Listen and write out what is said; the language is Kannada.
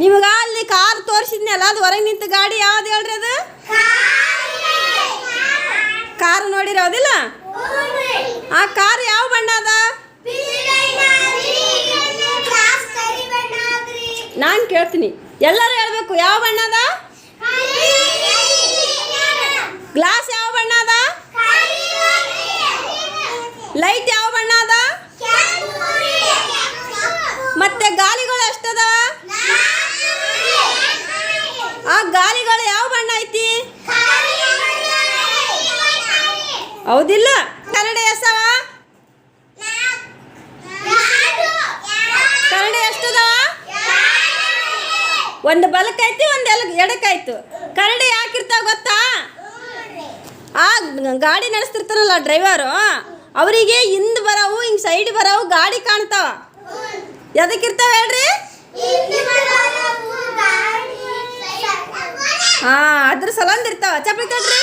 ನಿಮಗ ಅಲ್ಲಿ ಕಾರ್ ತೋರಿಸಿದ್ನಲ್ಲ, ಅದು ಹೊರಗೆ ನಿಂತ ಗಾಡಿ ಯಾವ್ದು ಹೇಳ್ರಿ ಅದು? ಕಾರ್ ನೋಡಿರೋದಿಲ್ಲ ಆ ಕಾರ್ ಯಾವ ಬಣ್ಣ ಅದ? ನಾನು ಕೇಳ್ತೀನಿ. ಎಲ್ಲರೂ ಹೇಳ್ಬೇಕು, ಯಾವ ಬಣ್ಣ ಅದ? ಗ್ಲಾಸ್ ಯಾವ ಬಣ್ಣ ಅದ? ಲೈಟ್ ಯಾವ ಬಣ್ಣ ಅದ ಮತ್ತೆ ಗಾಲಿಗಳು ಎಷ್ಟದ ಆ ಗಾಲಿಗಳು ಯಾವ ಬಣ್ಣ ಐತಿ ಹೌದಿಲ್ಲ. ಕನ್ನಡ ಎಷ್ಟವ? ಕನ್ನಡ ಎಷ್ಟದವ? ಒಂದು ಬಲಕ್ಕೈತಿ ಒಂದು ಎಲ್, ಎಡಕ್ಕಾಯ್ತು. ಕನ್ನಡ ಯಾಕಿರ್ತಾವ ಗೊತ್ತಾ? ಆ ಗಾಡಿ ನಡೆಸ್ತಿರ್ತಾರಲ್ಲ ಡ್ರೈವರು, ಅವರಿಗೆ ಹಿಂದ್ ಬರವು, ಹಿಂಗೆ ಸೈಡ್ ಬರವು ಗಾಡಿ ಕಾಣ್ತಾವ. ಎದಕ್ಕಿರ್ತಾವ ಹೇಳ್ರಿ? ಹಾ ಅದ್ರ ಸಲಂದಿರ್ತಾವ ಚಪ್ಲಿ ತಡ್ರಿ